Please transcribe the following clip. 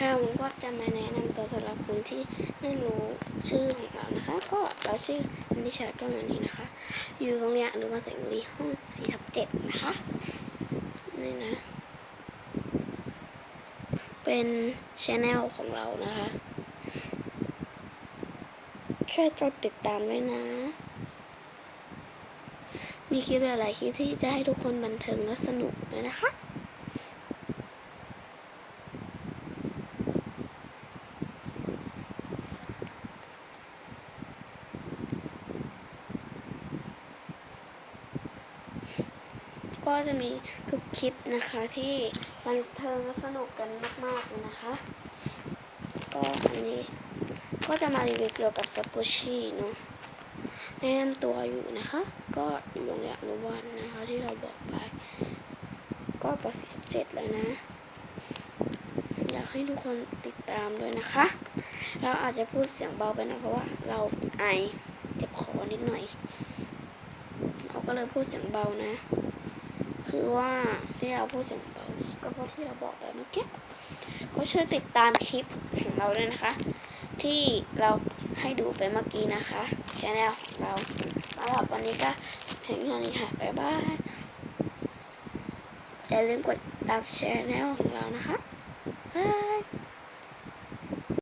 ค่ะผมก็จะมาแนะนำตัวสำหรับคุณที่ไม่รู้ชื่อของเรานะคะ ก็เราชื่อนิชาก็มานี้นะคะ อยู่โรงเรียนอนุบาลแสงบุรีห้อง4ทับ7นะคะนี่นะ เป็นชแนลของเรานะคะ ช่วยจดติดตามด้วยนะ มีคลิปหลายๆคลิปที่จะให้ทุกคนบันเทิงและสนุกเลยนะคะ ก็จะมีทุกคลิปนะคะที่บันเทิงและสนุกกันมากๆเลยนะคะ ก็อันนี้ก็จะมารีวิวเกี่ยวกับสกูชี่เนาะแนะนำตัวอยู่นะคะ ก็อยู่โรงเรียนอนุบาลนะคะที่เราบอกไป ก็ป .47 แล้วนะ อยากให้ทุกคนติดตามด้วยนะคะ เราอาจจะพูดเสียงเบาไปนะเพราะว่าเราไอเจ็บคอนิดหน่อย เราก็เลยพูดเสียงเบานะ คือว่าที่เราพูดเสียงเบาก็เพราะที่เราบอกไปเมื่อกี้ก็ช่วยติดตามคลิปของเราด้วยนะคะ ที่เราให้ดูไปเมื่อกี้นะคะชแนลของเราสำหรับวันนี้ก็ถึงเท่านี้ค่ะบ๊ายบายอย่าลืมกดตามชแนลของเรานะคะ